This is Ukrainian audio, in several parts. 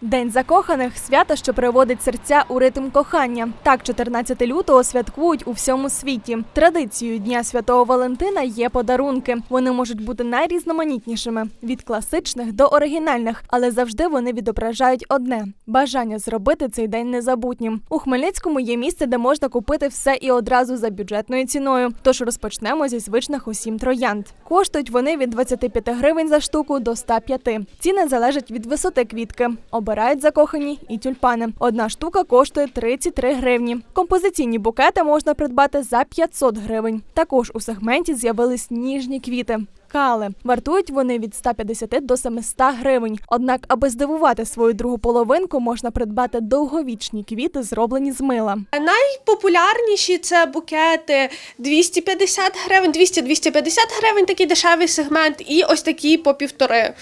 День закоханих свято, що приводить серця у ритм кохання. Так, 14 лютого святкують у всьому світі. Традицією Дня Святого Валентина є подарунки. Вони можуть бути найрізноманітнішими від класичних до оригінальних, але завжди вони відображають одне бажання зробити цей день незабутнім. У Хмельницькому є місце, де можна купити все і одразу за бюджетною ціною. Тож розпочнемо зі звичних усім троянд. Коштують вони від 25 гривень за штуку до 105. Ціни залежать від висоти квітки. Обирають закохані і тюльпани. Одна штука коштує 33 гривні. Композиційні букети можна придбати за 500 гривень. Також у сегменті з'явились ніжні квіти. Кали вартують вони від 150 до 700 гривень. Однак, аби здивувати свою другу половинку, можна придбати довговічні квіти, зроблені з мила. Найпопулярніші це букети 250 гривень, 200-250 гривень, такий дешевий сегмент, і ось такі по півтори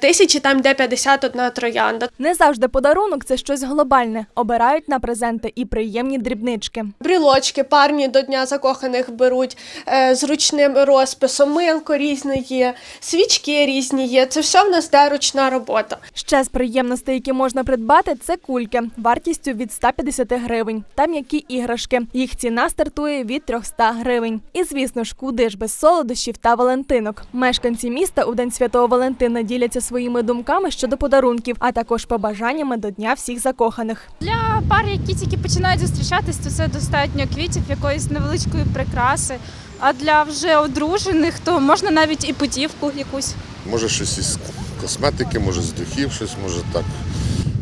тисячі, там де 51 троянда. Не завжди подарунок це щось глобальне. Обирають на презенти і приємні дрібнички. Брілочки парні до Дня закоханих беруть е, з ручним розписом, милко різне є, свічки різні є. Це все в нас де ручна робота. Ще з приємностей, які можна придбати, це кульки вартістю від 150 гривень та м'які іграшки. Їх ціна стартує від 300 гривень. І звісно ж, куди ж без солодощів та валентинок. Мешканці міста у день святого Валентина діляться своїми думками щодо подарунків, а також побажаннями до дня всіх закоханих. Для пар, які тільки починають зустрічатись, то це достатньо квітів, якоїсь невеличкої прикраси. А для вже одружених, то можна навіть і путівку якусь. Може щось із косметики, може з духів, щось, може так.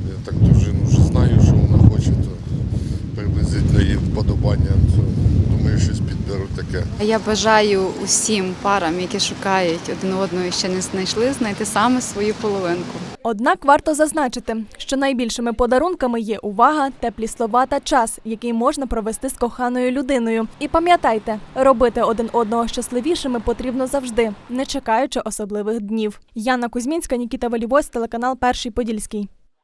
Я так дружину вже знаю, що вона хоче, то приблизительно її вподобання. Підберу таке. Я бажаю усім парам, які шукають один одного і ще не знайшли, знайти саме свою половинку. Однак варто зазначити, що найбільшими подарунками є увага, теплі слова та час, який можна провести з коханою людиною. І пам'ятайте, робити один одного щасливішими потрібно завжди, не чекаючи особливих днів. Яна Кузьмінська, Нікіта Валівось, телеканал Перший Подільський.